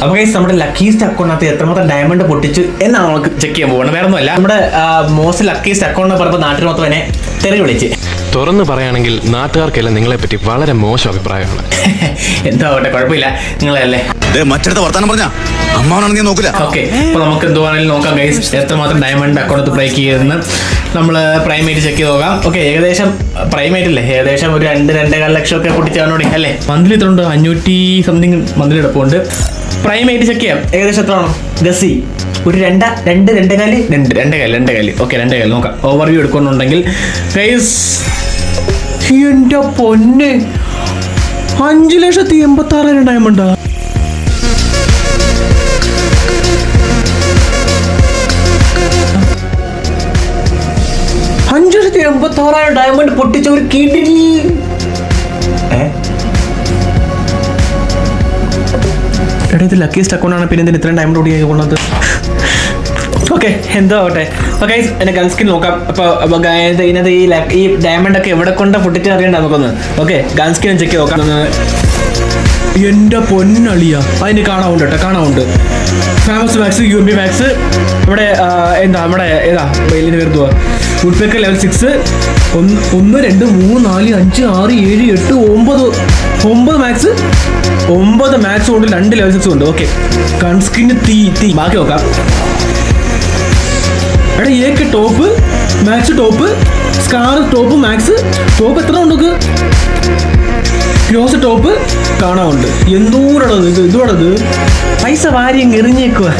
അപ്പൊ ഗൈസ് നമ്മുടെ ലക്കീസ്റ്റ് അക്കൗണ്ടിനകത്ത് എത്രമാത്രം ഡയമണ്ട് പൊട്ടിച്ചു എന്നാണ് നമുക്ക് ചെക്ക് ചെയ്യാൻ പോകുന്നത് വേറെ ഒന്നുമല്ല നമ്മുടെ മോസ്റ്റ് ലക്കീസ്റ്റ് അക്കൗണ്ട് എന്ന് പറയുമ്പോൾ നാട്ടിൽ മൊത്തം എന്നെ തെറി വിളിച്ച്. തുറന്നു പറയുകയാണെങ്കിൽ നാട്ടുകാർക്കെല്ലാം നിങ്ങളെ പറ്റി വളരെ മോശം അഭിപ്രായമാണ്. എന്താ ആവട്ടെ കുഴപ്പമില്ല. നിങ്ങളല്ലേ? ദേ, മറ്റടുത്ത വർത്താനം പറഞ്ഞ? അമ്മാവനാണെന്ന് ഞാൻ നോക്കില്ല ഓക്കെ അപ്പൊ നമുക്ക് എന്തുവാണെങ്കിലും നോക്കാം ഗൈസ് എത്രമാത്രം ഡയമണ്ട് അക്കൗണ്ട് ബ്രേക്ക് ചെയ്തെന്ന് നമ്മൾ പ്രൈമേറ്റ് ചെക്ക് ചെയ്ത് നോക്കാം. ഓക്കെ ഏകദേശം പ്രൈമേറ്റ് അല്ലേ ഏകദേശം ഒരു രണ്ട് രണ്ടേകാൽ ലക്ഷം ഒക്കെ പൊട്ടിച്ചാണോടി അല്ലേ? മന്ത്ലി എത്ര ഉണ്ട് അഞ്ഞൂറ്റി സംതിങ് മന്ത്ലി എടുപ്പുണ്ട്. പ്രൈമേറ്റ് ചെക്ക് ചെയ്യാം. ഏകദേശം എത്ര ആണോ ഗസി. ഒരു രണ്ട രണ്ട് രണ്ടേകാൽ രണ്ട് രണ്ടേകാൽ രണ്ടേകാൽ ഓക്കെ രണ്ടേകാൽ നോക്കാം. ഓവർവ്യൂ എടുക്കുന്നുണ്ടെങ്കിൽ ഗൈസ് പൊന്ന്. അഞ്ചു ലക്ഷത്തി എൺപത്തി ആറായിരം ഡയമണ്ടാ അഞ്ചു ലക്ഷത്തി എൺപത്തി ആറായിരം ഡയമണ്ട് പൊട്ടിച്ച ഒരു കിടിലി? എടാ ഇത് ലക്കിയസ്റ്റ് അക്കൗണ്ടാണ് പിന്നെ ഇതിന് ഇത്രയും ഡയമണ്ട് ഓടിയായി കൊണ്ടത്. ഓക്കെ എന്തോ ആവട്ടെ. ഓക്കെ എന്നെ ഗൺസ്കിൻ നോക്കാം. അപ്പോൾ ഇതിനകത്ത് ഈ ഈ ഡയമണ്ട് ഒക്കെ എവിടെ കൊണ്ട് പൊട്ടിച്ച് അറിയണ്ട നമുക്കൊന്ന്. ഓക്കെ ഗൺസ്കിൻ ചെക്ക് നോക്കാം. എന്റെ പൊന്നളിയ. അതിന് കാണാവുണ്ട് കേട്ടോ കാണാവുണ്ട്. Famous max U B max ഇവിടെ എന്താ നമ്മുടെ ഏതാ ഇതിന് വരുത്തുക ഉൾപ്പെക്കൽ ലെവൽ സിക്സ് ഒന്ന് രണ്ട് മൂന്ന് നാല് അഞ്ച് ആറ് ഏഴ് എട്ട് ഒമ്പത് ഒമ്പത് മാക്സ് ഒമ്പത് മാക്സ് കൊണ്ട് രണ്ട് ലെവൽ സിക്സ് ഉണ്ട് ഓക്കെ കൺസ്കിന് തീ തീ. ബാക്കി നോക്കാം. എടാ AK top max top SCAR top max top എത്ര ഉണ്ട് ക്ലോസ് ടോപ്പ് കാണാറുണ്ട് എന്തോടത് ഇത് ഇതോടത് പൈസ വാരിയും എറിഞ്ഞേക്കുവാ.